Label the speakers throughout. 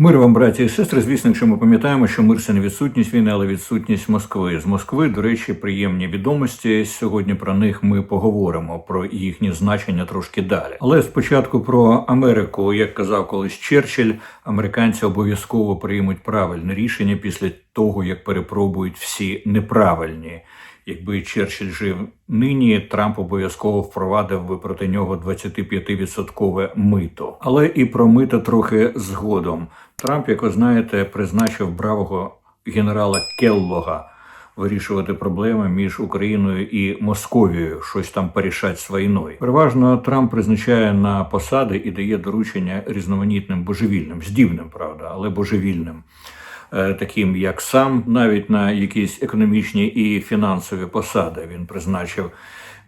Speaker 1: Мир вам, браті і сестри. Звісно, якщо ми пам'ятаємо, що мир це не відсутність війни, але відсутність Москви. З Москви, до речі, приємні відомості. Сьогодні про них ми поговоримо про їхнє значення трошки далі. Але спочатку про Америку, як казав колись Черчилль, американці обов'язково приймуть правильне рішення після того, як перепробують всі неправильні. Якби Черчилль жив нині, Трамп обов'язково впровадив би проти нього 25% мито. Але і про мито трохи згодом. Трамп, як ви знаєте, призначив бравого генерала Келлога вирішувати проблеми між Україною і Московією, щось там порішать з війною. Переважно Трамп призначає на посади і дає доручення різноманітним божевільним, здібним, правда, але божевільним. е, Таким як сам, навіть на якісь економічні і фінансові посади він призначив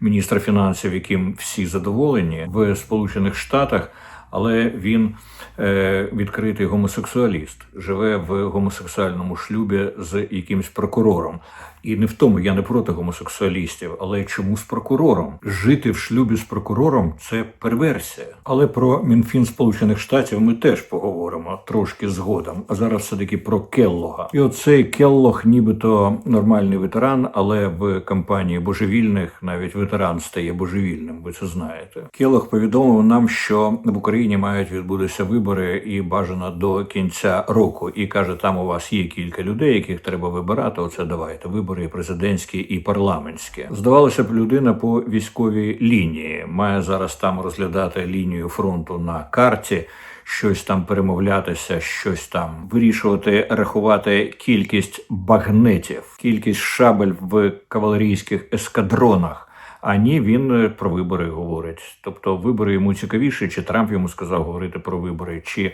Speaker 1: міністра фінансів, яким всі задоволені в Сполучених Штатах, але він е, відкритий гомосексуаліст, живе в гомосексуальному шлюбі з якимсь прокурором. І не в тому я не проти гомосексуалістів, але чому з прокурором? Жити в шлюбі з прокурором це перверсія. Але про Мінфін Сполучених Штатів ми теж поговоримо трошки згодом. А зараз все таки про Келлога. І оцей Келлог, нібито нормальний ветеран, але в кампанії божевільних навіть ветеран стає божевільним. Ви це знаєте. Келлог повідомив нам, що в Україні мають відбутися вибори і бажано до кінця року. І каже, там у вас є кілька людей, яких треба вибирати. Оце давайте вибори і президентські і парламентські. Здавалося б, людина по військовій лінії має зараз там розглядати лінію фронту на карті. Щось там перемовлятися, щось там вирішувати, рахувати кількість багнетів, кількість шабель в кавалерійських ескадронах. А ні, він е, про вибори говорить. Тобто вибори йому цікавіше, чи Трамп йому сказав говорити про вибори, чи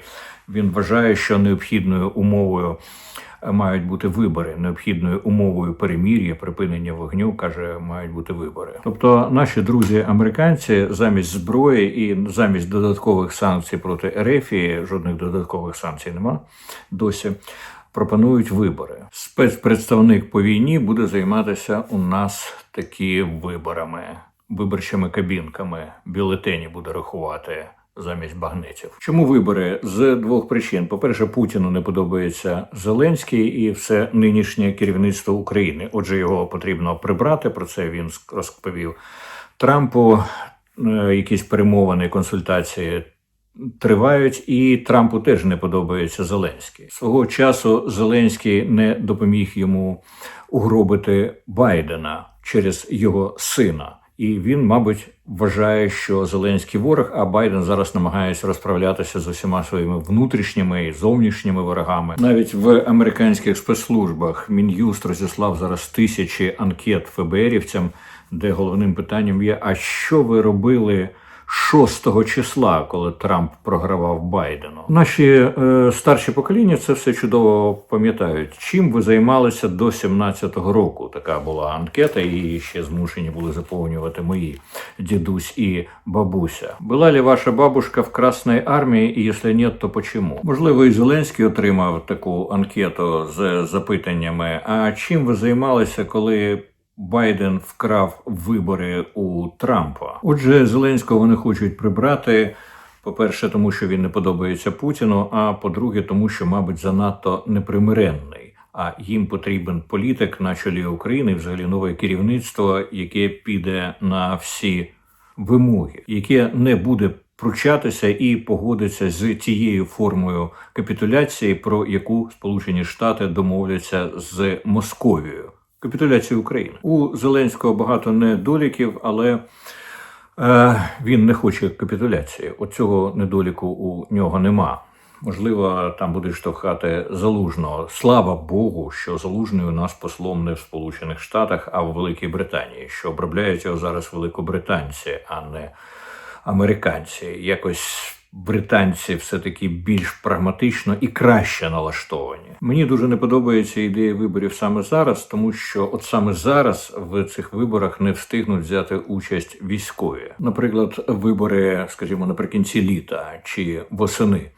Speaker 1: він вважає, що необхідною умовою мають бути вибори, необхідною умовою перемір'я, припинення вогню, каже, мають бути вибори. Тобто, наші друзі американці замість зброї і замість додаткових санкцій проти Ерефії, жодних додаткових санкцій нема досі. Пропонують вибори. Спецпредставник по війні буде займатися у нас такі виборами, виборчими кабінками, бюлетені буде рахувати замість багнетів. Чому вибори з двох причин? По-перше, Путіну не подобається Зеленський і все нинішнє керівництво України. Отже, його потрібно прибрати. Про це він розповів Трампу. Е, Якісь перемовини, консультації тривають, і Трампу теж не подобається Зеленський. Свого часу Зеленський не допоміг йому угробити Байдена через його сина. І він, мабуть, вважає, що Зеленський ворог, а Байден зараз намагається розправлятися з усіма своїми внутрішніми і зовнішніми ворогами. Навіть в американських спецслужбах Мін'юст розіслав зараз тисячі анкет ФБРівцям, де головним питанням є: а що ви робили? 6 числа, коли Трамп програвав Байдену, наші е, старші покоління це все чудово пам'ятають. Чим ви займалися до 17-го року? Така була анкета, і ще змушені були заповнювати мої дідусь і бабуся. Була ли ваша бабушка в Красній армії? І якщо ні, то почему? Можливо, і Зеленський отримав таку анкету з запитаннями. А чим ви займалися, коли? Байден вкрав вибори у Трампа. Отже, Зеленського вони хочуть прибрати. По-перше, тому що він не подобається Путіну. А по-друге, тому що, мабуть, занадто непримиренний. А їм потрібен політик на чолі України, взагалі нове керівництво, яке піде на всі вимоги, яке не буде пручатися і погодиться з тією формою капітуляції, про яку Сполучені Штати домовляться з Московією капітуляції України. У Зеленського багато недоліків, але е, він не хоче капітуляції. Оцього недоліку у нього нема. Можливо, там буде штовхати залужного. Слава Богу, що залужний у нас послом не в Сполучених Штатах, а в Великій Британії, що обробляють його зараз великобританці, а не американці. Якось британці все-таки більш прагматично і краще налаштовані. Мені дуже не подобається ідея виборів саме зараз, тому що от саме зараз в цих виборах не встигнуть взяти участь військові. Наприклад, вибори, скажімо, наприкінці літа чи восени.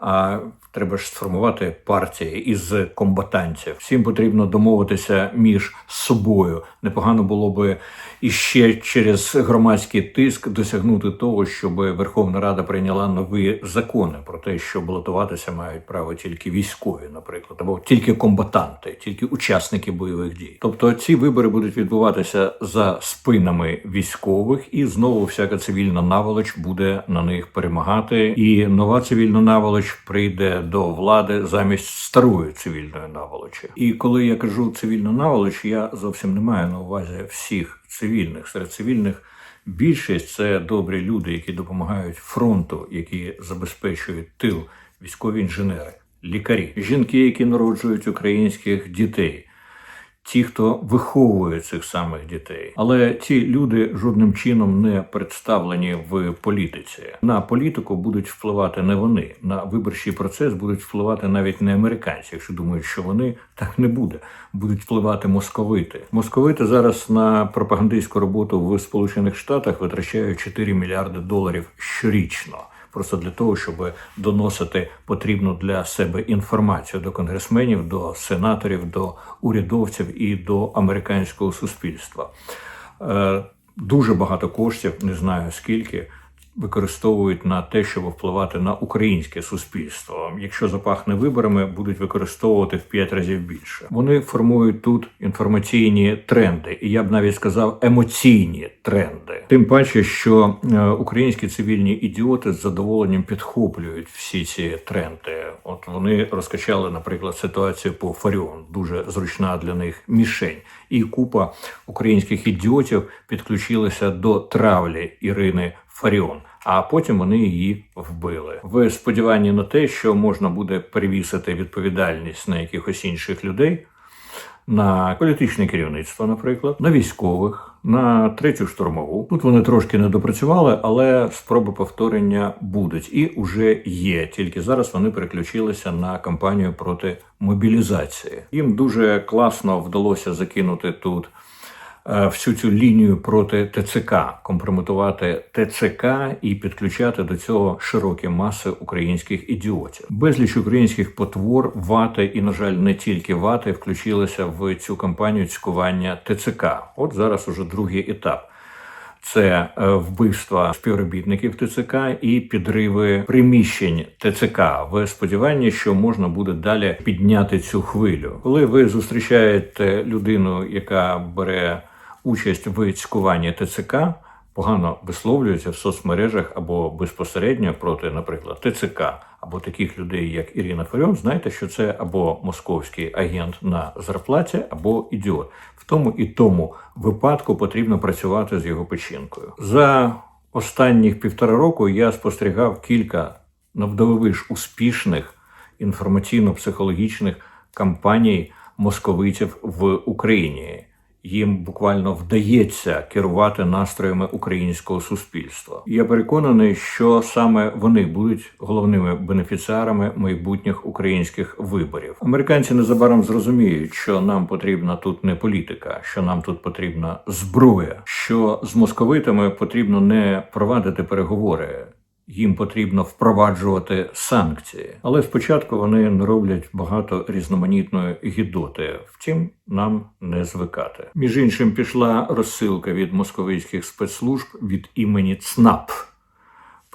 Speaker 1: А Треба ж сформувати партії із комбатантів. Всім потрібно домовитися між собою. Непогано було би іще через громадський тиск досягнути того, щоб Верховна Рада прийняла нові закони про те, що балотуватися мають право тільки військові, наприклад, або тільки комбатанти, тільки учасники бойових дій. Тобто ці вибори будуть відбуватися за спинами військових, і знову всяка цивільна наволоч буде на них перемагати. І нова цивільна наволоч прийде до влади замість старої цивільної наволочі. І коли я кажу цивільну наволоч, я зовсім не маю на увазі всіх цивільних серед цивільних. Більшість це добрі люди, які допомагають фронту, які забезпечують тил, військові інженери, лікарі, жінки, які народжують українських дітей, ті, хто виховує цих самих дітей. Але ці люди жодним чином не представлені в політиці. На політику будуть впливати не вони. На виборчий процес будуть впливати навіть не американці, якщо думають, що вони так не буде. Будуть впливати московити. Московити зараз на пропагандистську роботу в Сполучених Штатах витрачають 4 мільярди доларів щорічно просто для того, щоб доносити потрібну для себе інформацію до конгресменів, до сенаторів, до урядовців і до американського суспільства. Е, Дуже багато коштів, не знаю скільки. Використовують на те, щоб впливати на українське суспільство. Якщо запахне виборами, будуть використовувати в п'ять разів більше. Вони формують тут інформаційні тренди, і я б навіть сказав емоційні тренди. Тим паче, що е, українські цивільні ідіоти з задоволенням підхоплюють всі ці тренди. От вони розкачали, наприклад, ситуацію по Фаріон, дуже зручна для них мішень, і купа українських ідіотів підключилися до травлі Ірини. Фаріон, а потім вони її вбили в сподіванні на те, що можна буде перевісити відповідальність на якихось інших людей, на політичне керівництво, наприклад, на військових, на третю штурмову. Тут вони трошки не допрацювали, але спроби повторення будуть і вже є. Тільки зараз вони переключилися на кампанію проти мобілізації. Їм дуже класно вдалося закинути тут. Е, всю цю лінію проти ТЦК, компрометувати ТЦК і підключати до цього широкі маси українських ідіотів. Безліч українських потвор вати і, на жаль, не тільки вати включилися в цю кампанію цькування ТЦК. От зараз уже другий етап. Це е, вбивства співробітників ТЦК і підриви приміщень ТЦК в сподіванні, що можна буде далі підняти цю хвилю. Коли ви зустрічаєте людину, яка бере участь в цькуванні ТЦК, погано висловлюється в соцмережах або безпосередньо проти, наприклад, ТЦК або таких людей, як Ірина Фаріон, знаєте, що це або московський агент на зарплаті, або ідіот. В тому і тому випадку потрібно працювати з його печінкою. За останніх півтора року я спостерігав кілька навдововиш успішних інформаційно-психологічних кампаній московитів в Україні їм буквально вдається керувати настроями українського суспільства. Я переконаний, що саме вони будуть головними бенефіціарами майбутніх українських виборів. Американці незабаром зрозуміють, що нам потрібна тут не політика, що нам тут потрібна зброя, що з московитами потрібно не провадити переговори їм потрібно впроваджувати санкції, але спочатку вони роблять багато різноманітної гідоти. Втім, нам не звикати. Між іншим пішла розсилка від московицьких спецслужб від імені ЦНАП.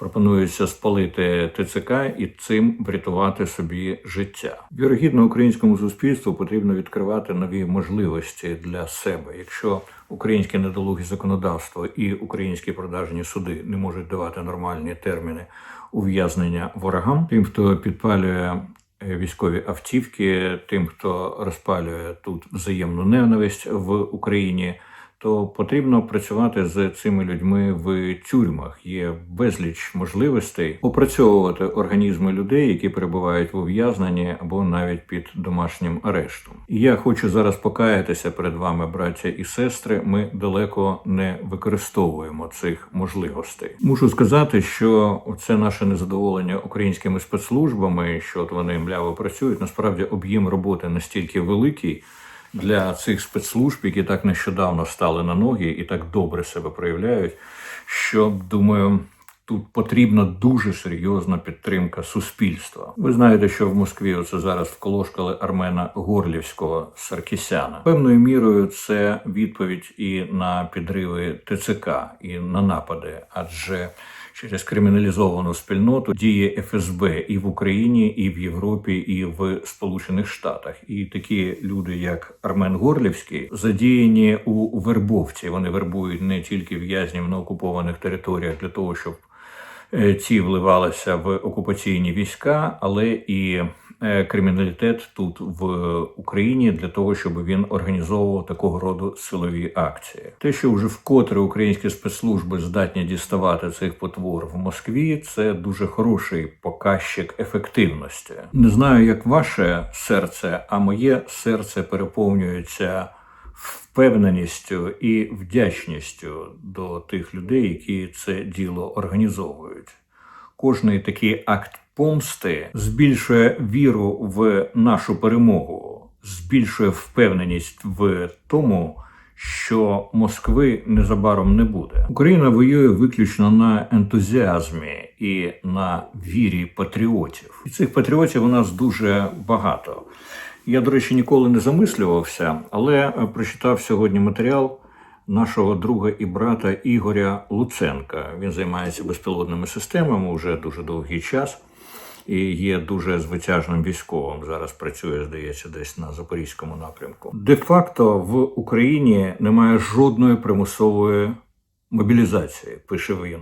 Speaker 1: Пропонується спалити ТЦК і цим врятувати собі життя. Вірогідно, українському суспільству потрібно відкривати нові можливості для себе. Якщо українське недолуге законодавство і українські продажні суди не можуть давати нормальні терміни ув'язнення ворогам, тим, хто підпалює е, військові автівки, тим, хто розпалює тут взаємну ненависть в Україні то потрібно працювати з цими людьми в тюрмах. Є безліч можливостей опрацьовувати організми людей, які перебувають в ув'язненні або навіть під домашнім арештом. І я хочу зараз покаятися перед вами, браття і сестри. Ми далеко не використовуємо цих можливостей. Мушу сказати, що це наше незадоволення українськими спецслужбами, що от вони мляво працюють. Насправді об'єм роботи настільки великий для цих спецслужб, які так нещодавно стали на ноги і так добре себе проявляють, що думаю. Тут потрібна дуже серйозна підтримка суспільства. Ви знаєте, що в Москві оце зараз вколошкали Армена Горлівського Саркісяна. Певною мірою це відповідь і на підриви ТЦК, і на напади, адже через криміналізовану спільноту діє ФСБ і в Україні, і в Європі, і в Сполучених Штатах. І такі люди, як Армен Горлівський, задіяні у вербовці. Вони вербують не тільки в'язнів на окупованих територіях для того, щоб е, ці вливалися в окупаційні війська, але і криміналітет тут в Україні для того, щоб він організовував такого роду силові акції. Те, що вже вкотре українські спецслужби здатні діставати цих потвор в Москві, це дуже хороший показчик ефективності. Не знаю, як ваше серце, а моє серце переповнюється впевненістю і вдячністю до тих людей, які це діло організовують. Кожний такий акт помсти збільшує віру в нашу перемогу, збільшує впевненість в тому, що Москви незабаром не буде. Україна воює виключно на ентузіазмі і на вірі патріотів. І цих патріотів у нас дуже багато. Я, до речі, ніколи не замислювався, але прочитав сьогодні матеріал нашого друга і брата Ігоря Луценка. Він займається безпілотними системами вже дуже довгий час і є дуже звитяжним військовим. Зараз працює, здається, десь на запорізькому напрямку. Де-факто в Україні немає жодної примусової мобілізації, пише він.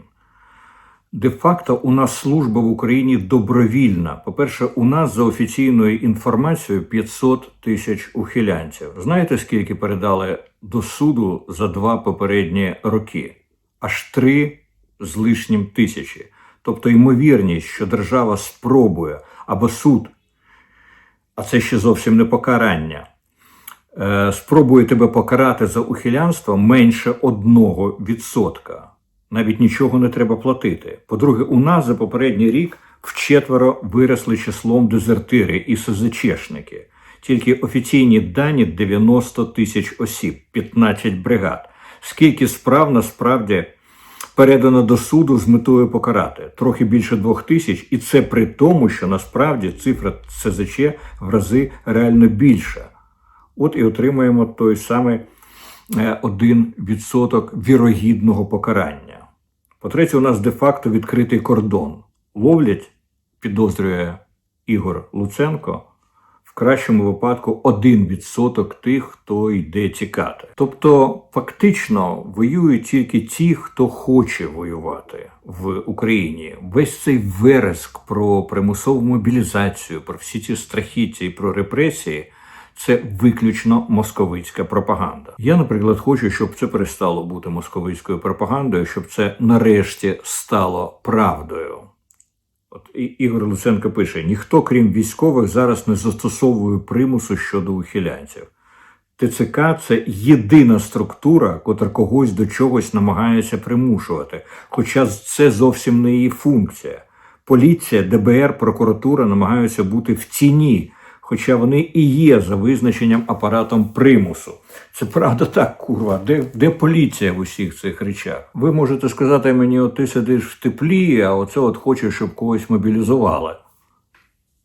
Speaker 1: Де-факто у нас служба в Україні добровільна. По-перше, у нас за офіційною інформацією 500 тисяч ухилянців. Знаєте, скільки передали до суду за два попередні роки? Аж три з лишнім тисячі. Тобто ймовірність, що держава спробує або суд, а це ще зовсім не покарання, е, спробує тебе покарати за ухилянство менше одного відсотка. Навіть нічого не треба платити. По-друге, у нас за попередній рік вчетверо виросли числом дезертири і СЗЧшники. Тільки офіційні дані 90 тисяч осіб, 15 бригад. Скільки справ насправді передано до суду з метою покарати? Трохи більше двох тисяч, і це при тому, що насправді цифра СЗЧ в рази реально більша. От і отримаємо той самий е, 1% вірогідного покарання. По-третє, у нас де-факто відкритий кордон. Ловлять, підозрює Ігор Луценко, кращому випадку 1% тих, хто йде тікати. Тобто, фактично воюють тільки ті, хто хоче воювати в Україні. Весь цей вереск про примусову мобілізацію, про всі ці страхіття і про репресії. Це виключно московицька пропаганда. Я, наприклад, хочу, щоб це перестало бути московицькою пропагандою, щоб це нарешті стало правдою. От Ігор Луценко пише: ніхто, крім військових, зараз не застосовує примусу щодо ухилянців. ТЦК це єдина структура, котра когось до чогось намагається примушувати, хоча це зовсім не її функція. Поліція, ДБР, прокуратура намагаються бути в тіні хоча вони і є за визначенням апаратом примусу. Це правда так, курва. Де де поліція в усіх цих речах? Ви можете сказати мені, от ти сидиш в теплі, а оце от хочеш, щоб когось мобілізували.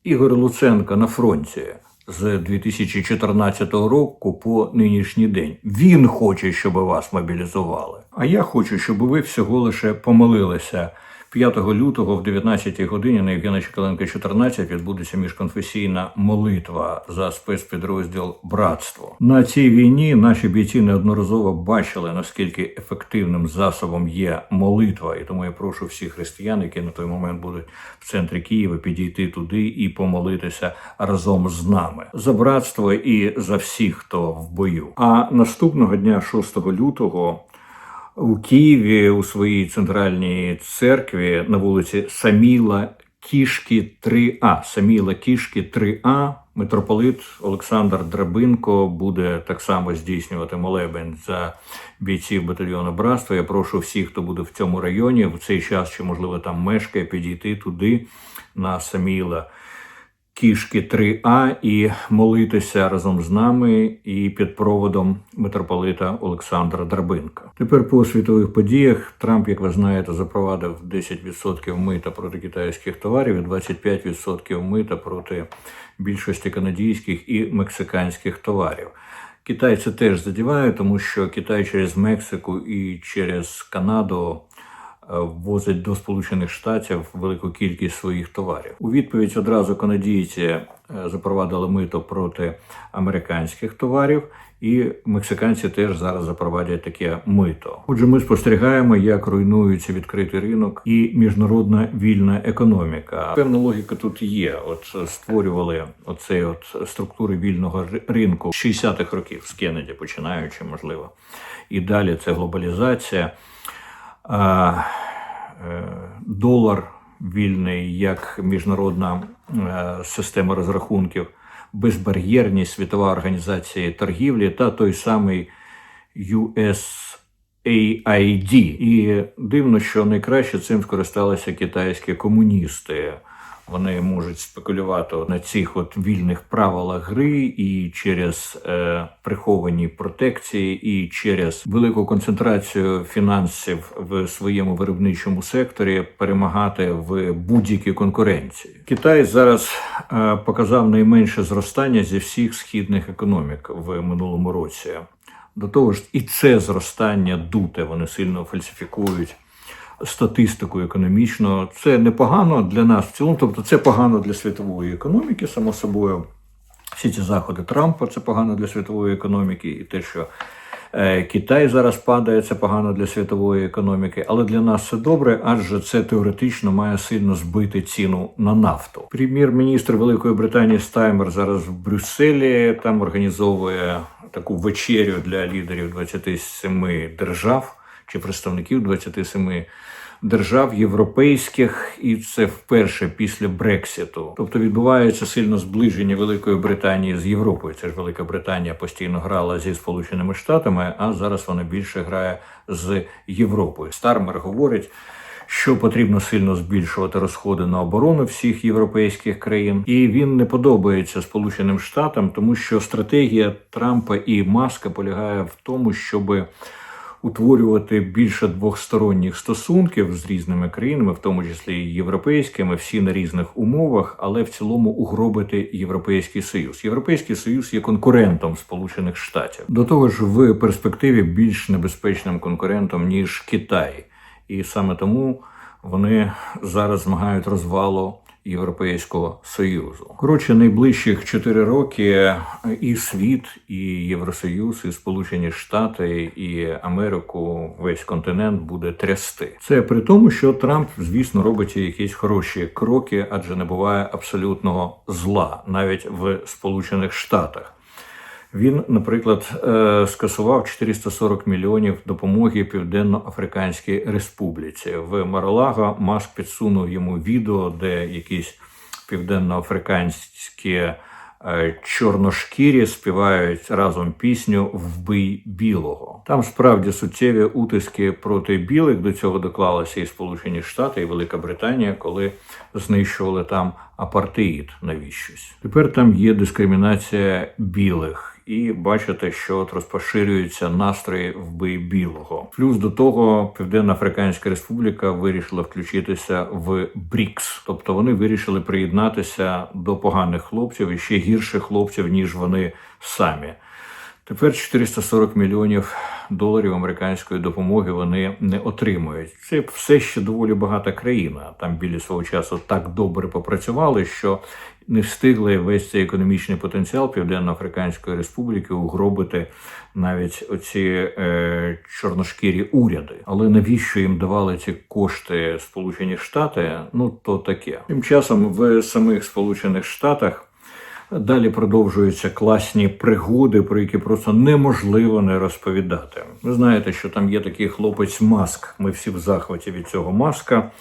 Speaker 1: Ігор Луценко на фронті з 2014 року по нинішній день. Він хоче, щоб вас мобілізували. А я хочу, щоб ви всього лише помолилися. 5 лютого в 19 годині на Євгена Чекаленка 14 відбудеться міжконфесійна молитва за спецпідрозділ Братство. На цій війні наші бійці неодноразово бачили наскільки ефективним засобом є молитва, і тому я прошу всіх християн, які на той момент будуть в центрі Києва, підійти туди і помолитися разом з нами за братство і за всіх, хто в бою. А наступного дня, 6 лютого у Києві у своїй центральній церкві на вулиці Саміла Кішки 3А. Саміла Кішки 3А. Митрополит Олександр Драбинко буде так само здійснювати молебень за бійців батальйону братства. Я прошу всіх, хто буде в цьому районі в цей час, чи можливо там мешкає, підійти туди на Саміла кішки 3А і молитися разом з нами і під проводом митрополита Олександра Драбинка. Тепер по світових подіях Трамп, як ви знаєте, запровадив 10% мита проти китайських товарів і 25% мита проти більшості канадійських і мексиканських товарів. Китай це теж задіває, тому що Китай через Мексику і через Канаду ввозить до Сполучених Штатів велику кількість своїх товарів. У відповідь одразу канадійці е, запровадили мито проти американських товарів, і мексиканці теж зараз запровадять таке мито. Отже, ми спостерігаємо, як руйнується відкритий ринок і міжнародна вільна економіка. Певна логіка тут є. От е, створювали оцей от структури вільного ринку з 60-х років з Кеннеді, починаючи, можливо, і далі це глобалізація. Е, долар вільний як міжнародна е, система розрахунків, безбар'єрність світова організація торгівлі та той самий USAID. І дивно, що найкраще цим скористалися китайські комуністи. Вони можуть спекулювати на цих от вільних правилах гри і через е, приховані протекції, і через велику концентрацію фінансів в своєму виробничому секторі перемагати в будь-якій конкуренції. Китай зараз е, показав найменше зростання зі всіх східних економік в минулому році. До того ж, і це зростання дуте, вони сильно фальсифікують статистику економічну. Це непогано для нас в цілому, тобто це погано для світової економіки, само собою. Всі ці заходи Трампа це погано для світової економіки, і те, що е, Китай зараз падає, це погано для світової економіки, але для нас це добре, адже це теоретично має сильно збити ціну на нафту. Прем'єр-міністр Великої Британії Стаймер зараз в Брюсселі там організовує таку вечерю для лідерів 27 держав чи представників 27 держав європейських, і це вперше після Брекситу. Тобто відбувається сильно зближення Великої Британії з Європою. Це ж Велика Британія постійно грала зі Сполученими Штатами, а зараз вона більше грає з Європою. Стармер говорить. Що потрібно сильно збільшувати розходи на оборону всіх європейських країн, і він не подобається Сполученим Штатам, тому що стратегія Трампа і Маска полягає в тому, щоби утворювати більше двохсторонніх стосунків з різними країнами, в тому числі європейськими, всі на різних умовах, але в цілому угробити Європейський Союз. Європейський Союз є конкурентом Сполучених Штатів. До того ж, в перспективі більш небезпечним конкурентом ніж Китай, і саме тому вони зараз змагають розвалу. Європейського союзу коротше, найближчих 4 роки і світ, і Євросоюз, і Сполучені Штати, і Америку, весь континент буде трясти. Це при тому, що Трамп, звісно, робить якісь хороші кроки, адже не буває абсолютного зла навіть в Сполучених Штатах. Він, наприклад, е, скасував 440 мільйонів допомоги Південно-Африканській Республіці. В Маралаго Маск підсунув йому відео, де якісь південноафриканські е, чорношкірі співають разом пісню Вбий білого. Там справді суттєві утиски проти білих до цього доклалися і Сполучені Штати, і Велика Британія, коли знищували там апартеїд навіщось. Тепер там є дискримінація білих. І бачите, що от розпоширюються настрої вбий білого. Плюс до того Південна Африканська Республіка вирішила включитися в БРІКС, тобто вони вирішили приєднатися до поганих хлопців і ще гірших хлопців, ніж вони самі. Тепер 440 мільйонів доларів американської допомоги вони не отримують. Це все ще доволі багата країна. Там білі свого часу так добре попрацювали, що не встигли весь цей економічний потенціал Південно-Африканської Республіки угробити навіть оці е, чорношкірі уряди. Але навіщо їм давали ці кошти Сполучені Штати? Ну то таке. Тим часом в самих Сполучених Штатах. Далі продовжуються класні пригоди, про які просто неможливо не розповідати. Ви знаєте, що там є такий хлопець Маск. Ми всі в захваті від цього маска,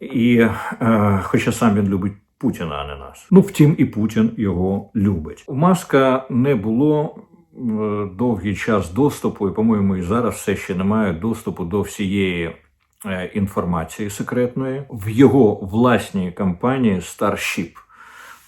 Speaker 1: і е, хоча сам він любить Путіна, а не нас. Ну втім, і Путін його любить. У Маска не було. е, Довгий час доступу, і, по-моєму, і зараз все ще немає доступу до всієї е, інформації секретної в його власній компанії Starship.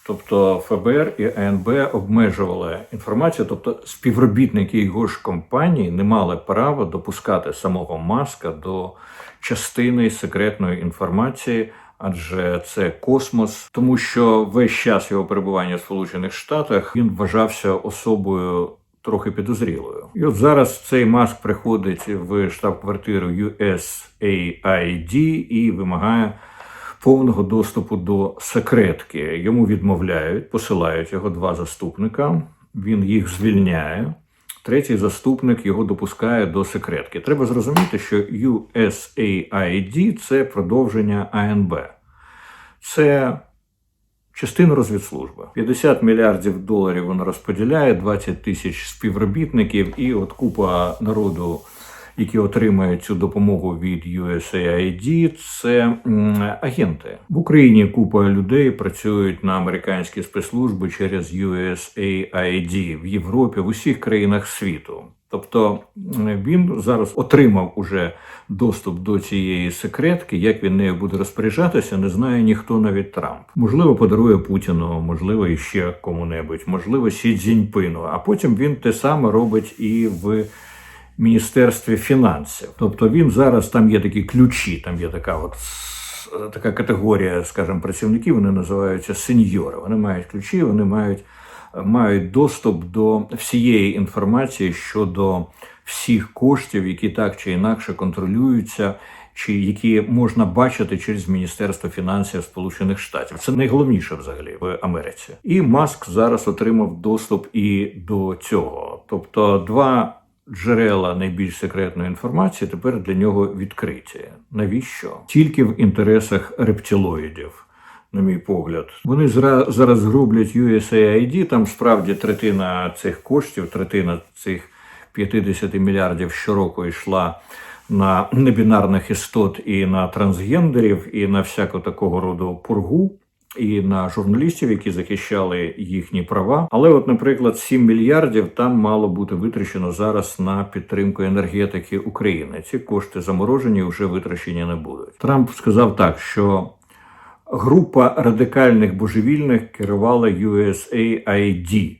Speaker 1: Тобто ФБР і АНБ обмежували інформацію, тобто співробітники його ж компанії не мали права допускати самого маска до частини секретної інформації, адже це космос, тому що весь час його перебування в Сполучених Штатах він вважався особою. Трохи підозрілою, і от зараз цей маск приходить в штаб-квартиру USAID і вимагає повного доступу до секретки. Йому відмовляють, посилають його два заступника. Він їх звільняє. Третій заступник його допускає до секретки. Треба зрозуміти, що USAID – це продовження АНБ. Це частина розвідслужби. 50 мільярдів доларів вона розподіляє, 20 тисяч співробітників, і от купа народу, які отримають цю допомогу від USAID, це агенти. В Україні купа людей працюють на американські спецслужби через USAID в Європі, в усіх країнах світу. Тобто він зараз отримав уже доступ до цієї секретки. Як він нею буде розпоряджатися, не знає ніхто навіть Трамп. Можливо, подарує Путіну, можливо, іще кому-небудь, можливо, Сі Цзіньпину. А потім він те саме робить і в Міністерстві фінансів. Тобто він зараз там є такі ключі, там є така от така категорія, скажімо, працівників, вони називаються сеньори. Вони мають ключі, вони мають, мають доступ до всієї інформації щодо всіх коштів, які так чи інакше контролюються. Чи які можна бачити через Міністерство фінансів Сполучених Штатів, це найголовніше взагалі в Америці, і Маск зараз отримав доступ і до цього. Тобто, два джерела найбільш секретної інформації тепер для нього відкриті. Навіщо? Тільки в інтересах рептилоїдів. На мій погляд, вони зараз гроблять USAID, Там справді третина цих коштів, третина цих 50 мільярдів щороку йшла на небінарних істот і на трансгендерів, і на всяку такого роду пургу. І на журналістів, які захищали їхні права. Але, от, наприклад, 7 мільярдів там мало бути витрачено зараз на підтримку енергетики України. Ці кошти заморожені вже витрачені не будуть. Трамп сказав так, що група радикальних божевільних керувала USAID.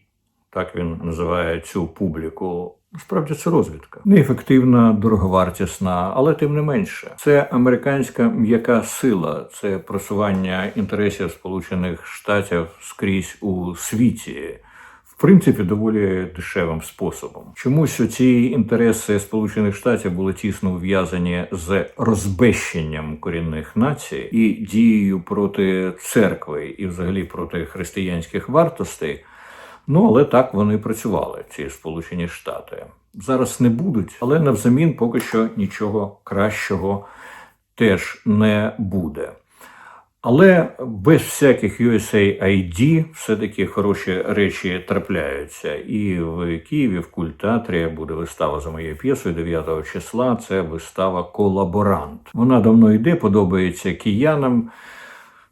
Speaker 1: Так він називає цю публіку. Насправді це розвідка. Неефективна, дороговартісна, але тим не менше. Це американська м'яка сила, це просування інтересів Сполучених Штатів скрізь у світі. В принципі, доволі дешевим способом. Чомусь ці інтереси Сполучених Штатів були тісно ув'язані з розбещенням корінних націй і дією проти церкви і, взагалі, проти християнських вартостей. Ну, але так вони працювали, ці Сполучені Штати. Зараз не будуть, але навзамін поки що нічого кращого теж не буде. Але без всяких USAID все-таки хороші речі трапляються. І в Києві в культатрі буде вистава за моєю п'єсою 9 числа. Це вистава Колаборант. Вона давно йде, подобається киянам.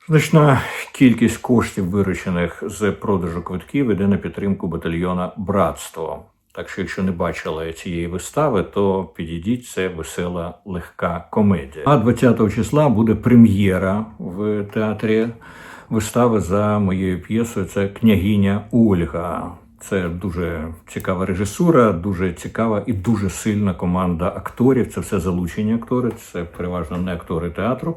Speaker 1: Значна кількість коштів, виручених з продажу квитків, іде на підтримку батальйона Братство. Так що, якщо не бачили цієї вистави, то підійдіть це весела легка комедія. А 20 числа буде прем'єра в театрі вистави за моєю п'єсою. Це княгиня Ольга. Це дуже цікава режисура, дуже цікава і дуже сильна команда акторів. Це все залучені актори, це переважно не актори театру.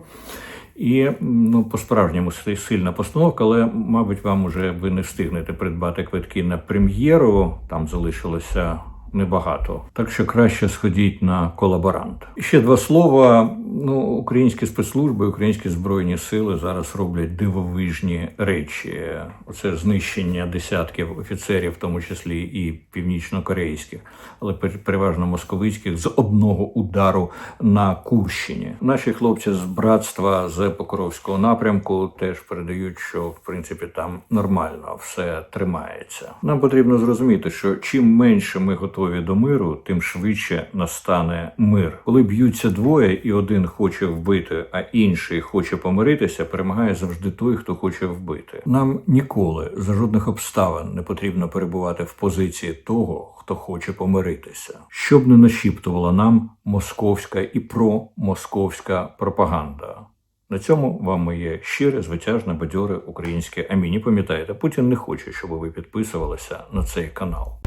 Speaker 1: І ну, по-справжньому си- сильна постановка, але, мабуть, вам уже ви не встигнете придбати квитки на прем'єру. Там залишилося небагато. Так що краще сходіть на колаборант. Ще два слова. Ну, українські спецслужби, українські збройні сили зараз роблять дивовижні речі. Оце знищення десятків офіцерів, в тому числі і північнокорейських, але пер- переважно московицьких, з одного удару на Курщині. Наші хлопці з братства з Покровського напрямку теж передають, що в принципі там нормально все тримається. Нам потрібно зрозуміти, що чим менше ми готові до миру, тим швидше настане мир. Коли б'ються двоє, і один хоче вбити, а інший хоче помиритися, перемагає завжди той, хто хоче вбити. Нам ніколи за жодних обставин не потрібно перебувати в позиції того, хто хоче помиритися, щоб не нашіптувала нам московська і промосковська пропаганда. На цьому вам моє щире, звитяжне, бадьоре українське амінь. І пам'ятайте, Путін не хоче, щоб ви підписувалися на цей канал.